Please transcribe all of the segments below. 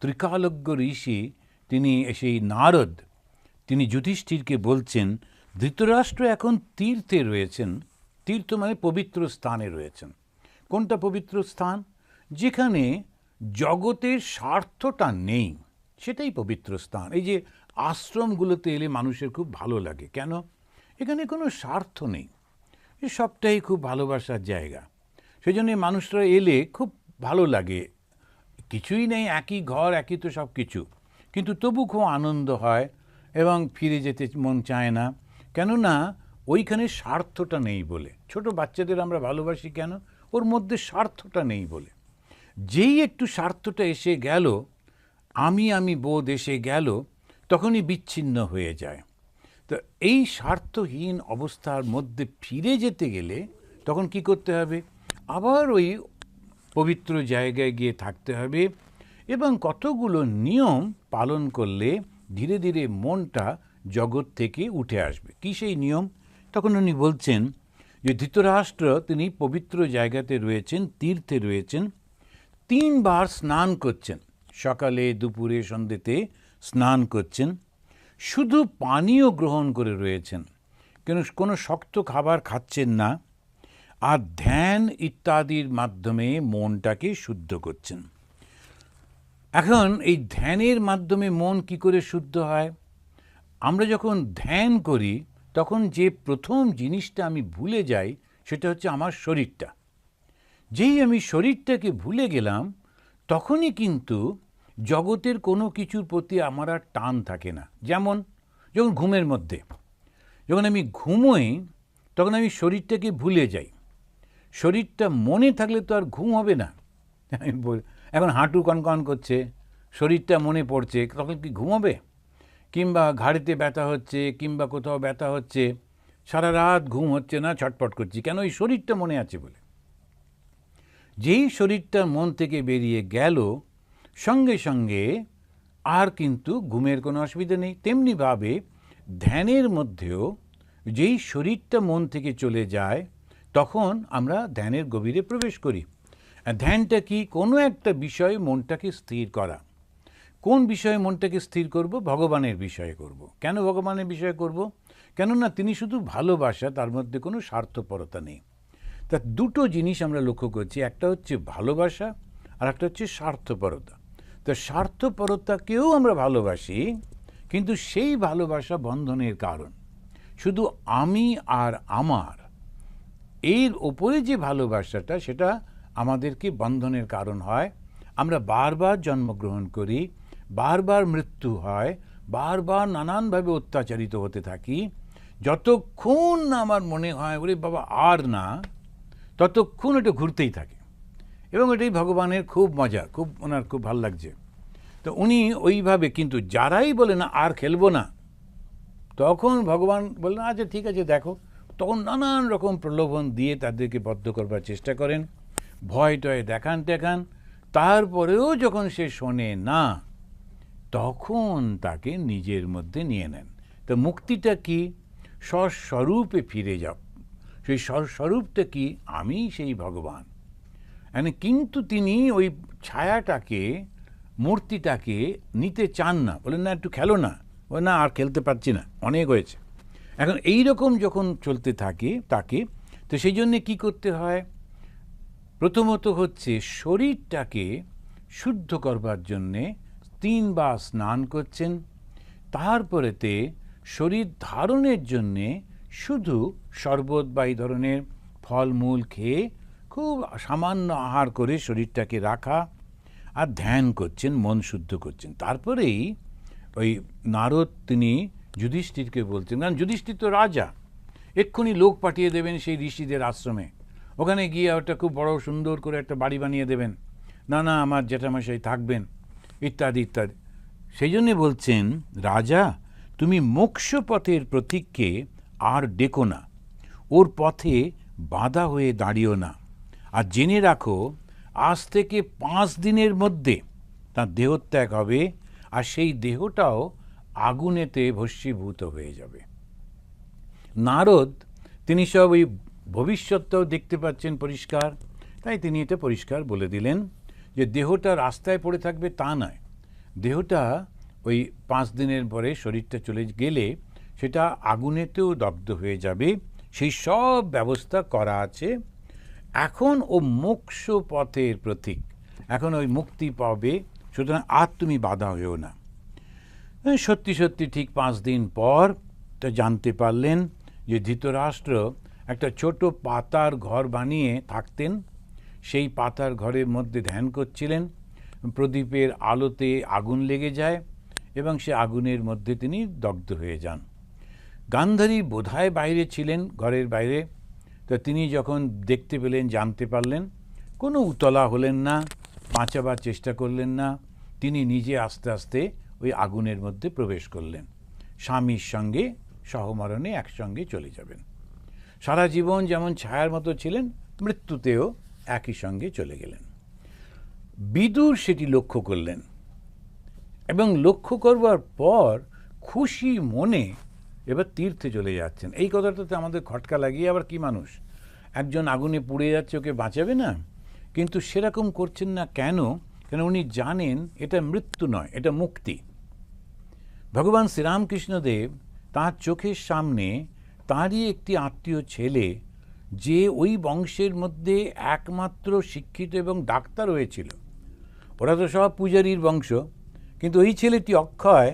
ত্রিকালজ্ঞ ঋষি তিনি সেই নারদ, তিনি যুধিষ্ঠিরকে বলছেন, ধৃতরাষ্ট্র এখন তীর্থে রয়েছেন, তীর্থ মানে পবিত্র স্থানে রয়েছেন। কোনটা পবিত্র স্থান? যেখানে জগতের স্বার্থটা নেই, সেটাই পবিত্র স্থান। এই যে আশ্রমগুলোতে এলে মানুষের খুব ভালো লাগে, কেন? এখানে কোনো স্বার্থ নেই সবটাই খুব ভালোবাসার জায়গা। সেই জন্য মানুষরা এলে খুব ভালো লাগে কিছুই নেই, একই ঘর, একই তো সব কিছু কিন্তু তবু খুব আনন্দ হয় এবং ফিরে যেতে মন চায় না। কেননা ওইখানে স্বার্থটা নেই বলে। ছোট বাচ্চাদের আমরা ভালোবাসি কেন? ওর মধ্যে স্বার্থটা নেই বলে। যেই একটু স্বার্থটা এসে গেল, আমি আমি বোধ এসে গেল, তখনই বিচ্ছিন্ন হয়ে যায়। তো এই স্বার্থহীন অবস্থার মধ্যে ফিরে যেতে গেলে তখন কি করতে হবে? আবার ওই পবিত্র জায়গায় গিয়ে থাকতে হবে এবং কতগুলো নিয়ম পালন করলে ধীরে ধীরে মনটা জগৎ থেকে উঠে আসবে? কী সেই নিয়ম? তখন উনি বলছেন যে ধৃতরাষ্ট্র তিনি পবিত্র জায়গাতে রয়েছেন, তীর্থে রয়েছেন, তিনবার স্নান করছেন। সকালে, দুপুরে, সন্ধ্যেতে স্নান করছেন। শুধু পানীয় গ্রহণ করে রয়েছেন। কেন কোনো শক্ত খাবার খাচ্ছেন না। আর ধ্যান ইত্যাদির মাধ্যমে মনটাকে শুদ্ধ করছেন। এখন এই ধ্যানের মাধ্যমে মন কি করে শুদ্ধ হয়? আমরা যখন ধ্যান করি, তখন যে প্রথম জিনিসটা আমি ভুলে যাই, সেটা হচ্ছে আমার শরীরটা। যেই আমি শরীরটাকে ভুলে গেলাম, তখনই কিন্তু জগতের কোনো কিছুর প্রতি আমার আর টান থাকে না। যেমন, যখন ঘুমের মধ্যে, যখন আমি ঘুমোই, তখন আমি শরীরটাকে ভুলে যাই। শরীরটা মনে থাকলে তো আর ঘুম হবে না। আমি বল এখন হাঁটু কনকন করছে, শরীরটা মনে পড়ছে, তখন কি ঘুম হবে? কিংবা ঘাড়িতে ব্যথা হচ্ছে, কিংবা কোথাও ব্যথা হচ্ছে, সারা রাত ঘুম হচ্ছে না ছটপট করছি। কেন? ওই শরীরটা মনে আছে বলে। যেই শরীরটা মন থেকে বেরিয়ে গেল, সঙ্গে সঙ্গে আর কিন্তু ঘুমের কোনো অসুবিধা নেই। তেমনিভাবে ধ্যানের মধ্যেও যেই শরীরটা মন থেকে চলে যায় তখন আমরা ধ্যানের গভীরে প্রবেশ করি। ধ্যানটা কি? কোনো একটা বিষয়ে মনটাকে স্থির করা। কোন বিষয়ে মনটাকে স্থির করব? ভগবানের বিষয়ে করব। কেন ভগবানের বিষয়ে করব? কেননা তিনি শুধু ভালোবাসা, তার মধ্যে কোনো স্বার্থপরতা নেই। তা দুটো জিনিস আমরা লক্ষ্য করছি। একটা হচ্ছে ভালোবাসা, আর একটা হচ্ছে স্বার্থপরতা। তো স্বার্থপরতাকেও আমরা ভালোবাসি, কিন্তু সেই ভালোবাসা বন্ধনের কারণ। শুধু আমি আর আমার এর ওপরে যে ভালোবাসাটা, সেটা আমাদেরকে বন্ধনের কারণ হয়। আমরা বারবার জন্মগ্রহণ করি, বারবার মৃত্যু হয়, বারবার নানানভাবে অত্যাচারিত হতে থাকি। যতক্ষণ আমার মনে হয়, ওরে বাবা, আর না, ততক্ষণ এটা ঘুরতেই থাকে। এবং এটাই ভগবানের খুব মজা, খুব ওনার খুব ভালো লাগছে। তো উনি ওইভাবে কিন্তু যারাই বলে না, আর খেলব না, তখন ভগবান বললেন আচ্ছা ঠিক আছে, দেখো। তখন নানান রকম প্রলোভন দিয়ে তাদেরকে বদ্ধ করবার চেষ্টা করেন, ভয় টয় দেখান টেখান তারপরেও যখন সে শোনে না, তখন তাকে নিজের মধ্যে নিয়ে নেন। তো মুক্তিটা কি? স্বস্বরূপে ফিরে যাও। সেই স্বস্বরূপটা কি? আমি সেই ভগবান। মানে কিন্তু তিনি ওই ছায়াটাকে, মূর্তিটাকে নিতে চান না। বলেন, না, একটু খেলো না। বলে না, আর খেলতে পারছি না। অনেক হয়েছে। এখন এই রকম যখন চলতে থাকে, তাকে, তো সেই জন্যে কী করতে হয়? প্রথমত হচ্ছে শরীরটাকে শুদ্ধ করবার জন্যে তিনবার স্নান করছেন। তারপরেতে শরীর ধারণের জন্যে শুধু শরবত বা এই ধরনের ফলমূল খেয়ে খুব সামান্য আহার করে শরীরটাকে রাখা আর ধ্যান করছেন, মন শুদ্ধ করছেন। তারপরেই ওই নারদ তিনি যুধিষ্ঠিরকে বলছেন কারণ যুধিষ্ঠির তো রাজা। এক্ষুনি লোক পাঠিয়ে দেবেন সেই ঋষিদের আশ্রমে। ওখানে গিয়ে ওটা খুব বড় সুন্দর করে একটা বাড়ি বানিয়ে দেবেন। না না, আমার জ্যাঠামশাই থাকবেন, ইত্যাদি ইত্যাদি। সেই জন্যে বলছেন, রাজা, তুমি মোক্ষ পথের প্রতীককে আর ডেকো না। ওর পথে বাধা হয়ে দাঁড়িও না। আর জেনে রাখো, আজ থেকে পাঁচ দিনের মধ্যে তার দেহত্যাগ হবে, আর সেই দেহটাও আগুনেতে ভস্মীভূত হয়ে যাবে। নারদ, তিনি সব ওই ভবিষ্যৎটাও দেখতে পাচ্ছেন পরিষ্কার। তাই তিনি এটা পরিষ্কার বলে দিলেন যে দেহটা রাস্তায় পড়ে থাকবে তা নয়। দেহটা ওই পাঁচ দিনের পরে শরীরটা চলে গেলে সেটা আগুনেতেও দগ্ধ হয়ে যাবে। সেই সব ব্যবস্থা করা আছে। এখন ও মোক্ষ পথের প্রতীক। এখন ওই মুক্তি পাবে। সুতরাং আর তুমি বাধা হয়েও না। সত্যি সত্যি ঠিক পাঁচ দিন পর তা জানতে পারলেন যে ধৃতরাষ্ট্র একটা ছোট পাতার ঘর বানিয়ে থাকতেন। সেই পাতার ঘরের মধ্যে ধ্যান করছিলেন। প্রদীপের আলোতে আগুন লেগে যায় এবং সে আগুনের মধ্যে তিনি দগ্ধ হয়ে যান। গান্ধারী বোধহয় বাইরে ছিলেন ঘরের বাইরে। তো তিনি যখন দেখতে পেলেন, জানতে পারলেন, কোনো উতলা হলেন না, বাঁচাবার চেষ্টা করলেন না। তিনি নিজে আস্তে আস্তে ওই আগুনের মধ্যে প্রবেশ করলেন। স্বামীর সঙ্গে, সহমরণে একসঙ্গে চলে যাবেন। সারা জীবন যেমন ছায়ার মতো ছিলেন, মৃত্যুতেও একই সঙ্গে চলে গেলেন। বিদুর সেটি লক্ষ্য করলেন এবং লক্ষ্য করবার পর খুশি মনে এবার তীর্থে চলে যাচ্ছেন। এই কথাটাতে আমাদের খটকা লাগিয়ে আবার কি মানুষ? একজন আগুনে পুড়ে যাচ্ছে, ওকে বাঁচাবে না? কিন্তু সেরকম করছেন না কেন? কেন উনি জানেন এটা মৃত্যু নয়, এটা মুক্তি। ভগবান শ্রীরামকৃষ্ণদেব তাঁর চোখের সামনে তাঁরই একটি আত্মীয় ছেলে, যে ওই বংশের মধ্যে একমাত্র শিক্ষিত এবং ডাক্তার হয়েছিল। ওরা তো সব পূজারীর বংশ, কিন্তু ওই ছেলেটি অক্ষয়,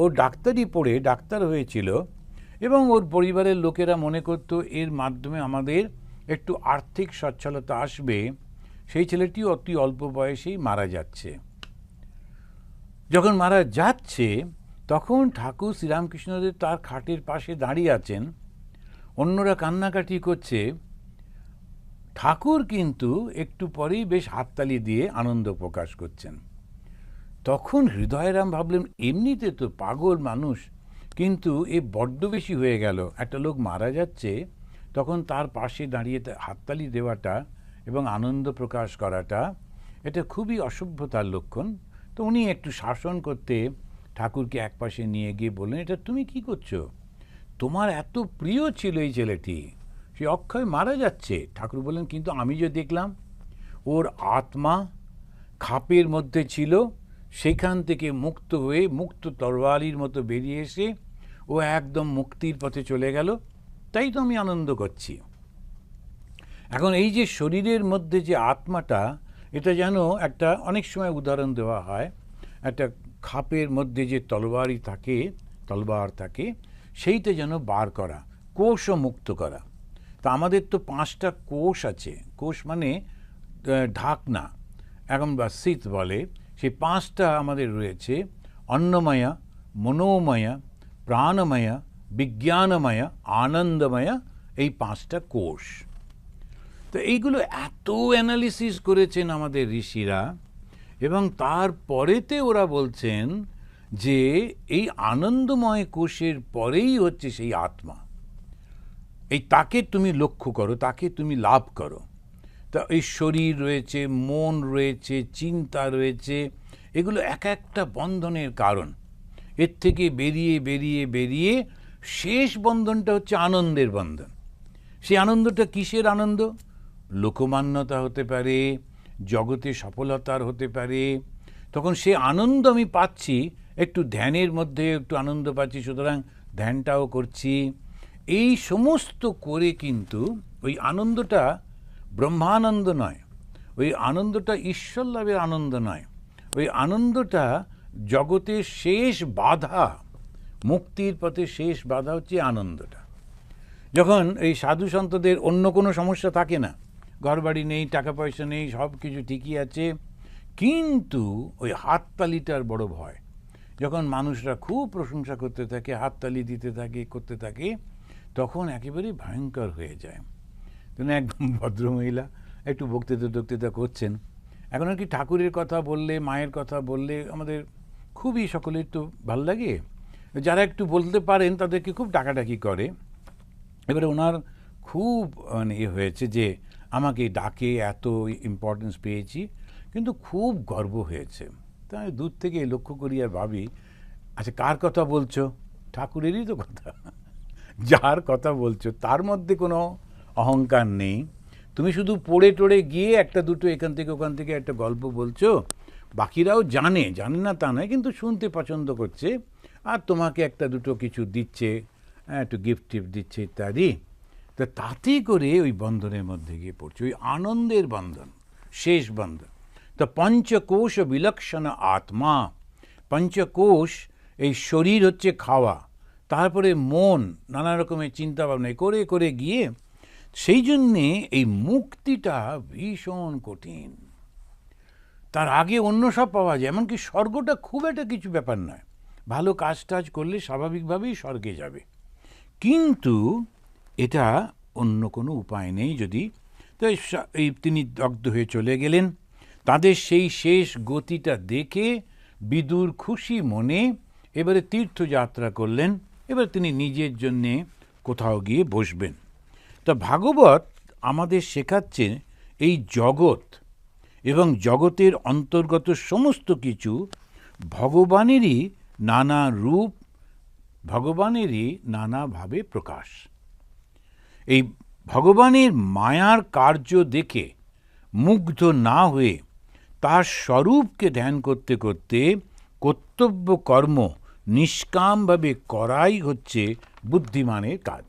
ও ডাক্তারি পড়ে ডাক্তার হয়েছিল এবং ওর পরিবারের লোকেরা মনে করত, এর মাধ্যমে আমাদের একটু আর্থিক সচ্ছলতা আসবে। সেই ছেলেটি অতি অল্প বয়সেই মারা যাচ্ছে। যখন মারা যাচ্ছে, তখন ঠাকুর শ্রীরামকৃষ্ণদেব তার খাটের পাশে দাঁড়িয়ে আছেন। অন্যরা কান্নাকাটি করছে। ঠাকুর কিন্তু একটু পরেই বেশ হাততালি দিয়ে আনন্দ প্রকাশ করছেন। তখন হৃদয়রাম ভাবলেন, এমনিতে তো পাগল মানুষ। কিন্তু এ বড্ড বেশি হয়ে গেল। একটা লোক মারা যাচ্ছে, তখন তার পাশে দাঁড়িয়ে হাততালি দেওয়াটা এবং আনন্দ প্রকাশ করাটা এটা খুবই অসভ্যতার লক্ষণ। তো উনি একটু শাসন করতে ঠাকুরকে একপাশে নিয়ে গিয়ে বললেন, এটা তুমি কি করছ? তোমার এত প্রিয় ছিল এই ছেলেটি, সে অক্ষয় মারা যাচ্ছে। ঠাকুর বললেন, কিন্তু আমি যে দেখলাম, ওর আত্মা খাপের মধ্যে ছিল, সেখান থেকে মুক্ত হয়ে মুক্ত তরবারির মতো বেরিয়ে এসে ও একদম মুক্তির পথে চলে গেল। তাই তো আমি আনন্দ করছি। এখন এই যে শরীরের মধ্যে যে আত্মাটা, এটা যেন একটা অনেক সময় উদাহরণ দেওয়া হয়, একটা খাপের মধ্যে যে তলবারি থাকে তলবার থাকে, সেইটা যেন বার করা, কোষও মুক্ত করা। তা আমাদের তো পাঁচটা কোষ আছে। কোষ মানে ঢাকনা। এখন বা শীত বলে সেই পাঁচটা আমাদের রয়েছে। অন্নময়া, মনোময়া, প্রাণময়া, বিজ্ঞানময়া, আনন্দময়া, এই পাঁচটা কোষ। তো এইগুলো এত অ্যানালিসিস করেছেন আমাদের ঋষিরা, এবং তারপরেতে ওরা বলছেন যে এই আনন্দময় কোষের পরেই হচ্ছে সেই আত্মা। এই তাকে তুমি লক্ষ্য করো, তাকে তুমি লাভ করো। তা এই শরীর রয়েছে, মন রয়েছে, চিন্তা রয়েছে, এগুলো এক একটা বন্ধনের কারণ। এর থেকে বেরিয়ে বেরিয়ে বেরিয়ে শেষ বন্ধনটা হচ্ছে আনন্দের বন্ধন। সেই আনন্দটা কিসের আনন্দ? লোকমান্যতা হতে পারে, জগতে সফলতার হতে পারে, তখন সে আনন্দ আমি পাচ্ছি, একটু ধ্যানের মধ্যে একটু আনন্দ পাচ্ছি, সুতরাং ধ্যানটাও করছি। এই সমস্ত করে কিন্তু ওই আনন্দটা ব্রহ্মানন্দ নয়, ওই আনন্দটা ঈশ্বর লাভের আনন্দ নয়, ওই আনন্দটা জগতের শেষ বাধা, মুক্তির পথে শেষ বাধা হচ্ছে আনন্দটা। যখন এই সাধু সন্তদের অন্য কোনো সমস্যা থাকে না ঘরবাড়ি নেই টাকা পয়সা নেই সব কিছু ঠিকই আছে। কিন্তু ওই হাততালিটার বড় ভয়। যখন মানুষরা খুব প্রশংসা করতে থাকে, হাততালি দিতে থাকে, করতে থাকে, তখন একেবারে ভয়ঙ্কর হয়ে যায়। তিনি একদম ভদ্রমহিলা একটু বক্তৃতা টক্তৃতা করছেন। এখন আর কি ঠাকুরের কথা বললে, মায়ের কথা বললে আমাদের খুবই সকলের তো ভালো লাগে। যারা একটু বলতে পারেন, তাদেরকে খুব ডাকাডাকি করে। এবারে ওনার খুব মানে ইয়ে হয়েছে যে আমাকে ডাকে এত ইম্পর্টেন্স পেয়েছি কিন্তু খুব গর্ব হয়েছে। তা আমি দূর থেকে লক্ষ্য করি আর ভাবি আচ্ছা কার কথা বলছো? ঠাকুরেরই তো কথা। যার কথা বলছো তার মধ্যে কোনো অহংকার নেই। তুমি শুধু পড়ে টড়ে গিয়ে একটা দুটো এখান থেকে ওখান থেকে একটা গল্প বলছো। বাকিরাও জানে জানে না তা নয় কিন্তু শুনতে পছন্দ করছে। আর তোমাকে একটা দুটো কিছু দিচ্ছে হ্যাঁ, একটু গিফট টিফট দিচ্ছে ইত্যাদি। তো তাতে করে ওই বন্ধনের মধ্যে গিয়ে পড়ছে, ওই আনন্দের বন্ধন, শেষ বন্ধন। তো পঞ্চকোষ বিলক্ষণ আত্মা, পঞ্চকোষ, এই শরীর হচ্ছে খাওয়া, তারপরে মন, নানা রকমের চিন্তা ভাবনা করে করে গিয়ে সেই জন্যে এই মুক্তিটা ভীষণ কঠিন। তার আগে অন্য সব পাওয়া যায়, এমনকি স্বর্গটা খুব একটা কিছু ব্যাপার নয়। ভালো কাজ টাজ করলে স্বাভাবিকভাবেই স্বর্গে যাবে। কিন্তু এটা অন্য কোনো উপায় নেই যদি। তো এই তিনি দগ্ধ হয়ে চলে গেলেন। তাদের সেই শেষ গতিটা দেখে বিদুর খুশি মনে এবারে তীর্থযাত্রা করলেন। এবার তিনি নিজের জন্যে কোথাও গিয়ে বসবেন। তা ভাগবত আমাদের শেখাচ্ছে এই জগৎ এবং জগতের অন্তর্গত সমস্ত কিছু ভগবানেরই নানা রূপ, ভগবানেরই নানাভাবে প্রকাশ। এই ভগবানের মায়ার কার্য দেখে মুগ্ধ না হয়ে তার স্বরূপকে ধ্যান করতে করতে কর্তব্য কর্ম নিষ্কামভাবে করাই হচ্ছে বুদ্ধিমানের কাজ।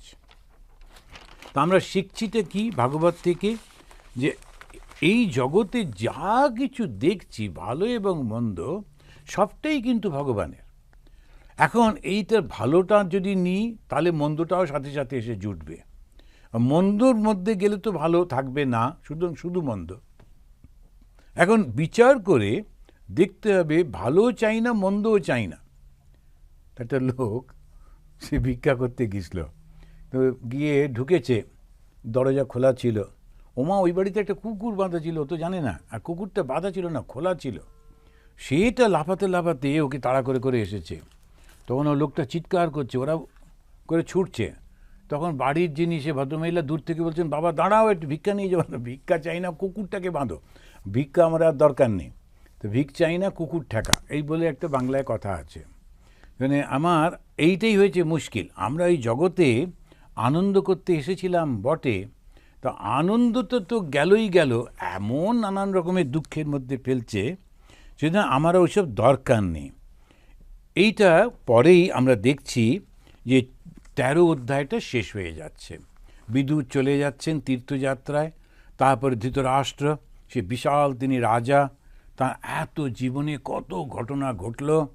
তা আমরা শিখছিটা কি ভাগবত থেকে? যে এই জগতে যা কিছু দেখছি, ভালো এবং মন্দ, সবটাই কিন্তু ভগবানের। এখন এইটার ভালোটা যদি নিই, তাহলে মন্দটাও সাথে সাথে এসে জুটবে। মন্দর মধ্যে গেলে তো ভালো থাকবে না শুধু শুধু মন্দ। এখন বিচার করে দেখতে হবে ভালো চাই না, মন্দও চাই না। একটা লোক সে ভিক্ষা করতে গেছিল তো গিয়ে ঢুকেছে, দরজা খোলা ছিল। ওমা, ওই বাড়িতে একটা কুকুর বাঁধা ছিল তো জানে না। আর কুকুরটা বাঁধা ছিল না, খোলা ছিল। সেটা লাফাতে লাফাতে ওকে তাড়া করে করে এসেছে। তখন ও লোকটা চিৎকার করছে, ওরা করে ছুটছে। তখন বাড়ির যিনি সে ভদ্রমহিলা দূর থেকে বলছেন, বাবা, দাঁড়াও, একটু ভিক্ষা নিয়ে যাব ভিক্ষা চাই না, কুকুরটাকে বাঁধো। ভিক্ষা আমার আর দরকার নেই। তো ভিক চাই না, কুকুর ঠেকা। এই বলে একটা বাংলায় কথা আছে। মানে আমার এইটাই হয়েছে মুশকিল। আমরা এই জগতে আনন্দ করতে এসেছিলাম বটে, তো আনন্দ তো তো গেলই গেল। এমন নানান রকমের দুঃখের মধ্যে ফেলছে সেটা আমার ওইসব দরকার নেই। এইটা পরেই আমরা দেখছি যে তেরো অধ্যায়টা শেষ হয়ে যাচ্ছে। বিদুর চলে যাচ্ছেন তীর্থযাত্রায়। তারপরে ধৃতরাষ্ট্র, সে বিশাল তিনি রাজা। তার এত জীবনে কত ঘটনা ঘটল।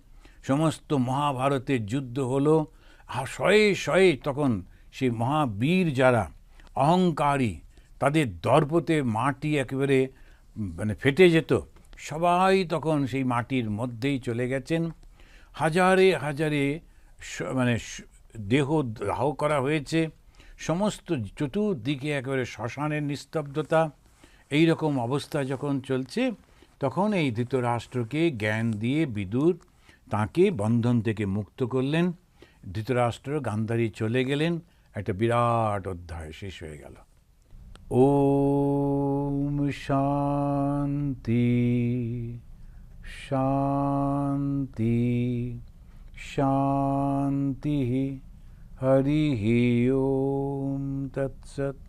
সমস্ত মহাভারতের যুদ্ধ হলো। আর শয়ে শয়ে তখন সেই মহাবীর যারা, অহংকারী, তাদের দর্পতে মাটি একেবারে মানে ফেটে যেত। সবাই তখন সেই মাটির মধ্যেই চলে গেছেন। হাজারে হাজারে মানে দেহ দাহ করা হয়েছে, সমস্ত চতুর্দিকে একেবারে শ্মশানের নিস্তব্ধতা এই রকম অবস্থা যখন চলছে, তখন এই ধৃতরাষ্ট্রকে জ্ঞান দিয়ে বিদুর তাকে বন্ধন থেকে মুক্ত করলেন। ধৃতরাষ্ট্র গান্ধারী চলে গেলেন, একটা বিরাট অধ্যায় শেষ হয়ে গেল। ওম শান্তি শান্তি। শান্তি হরি ওম তৎসৎ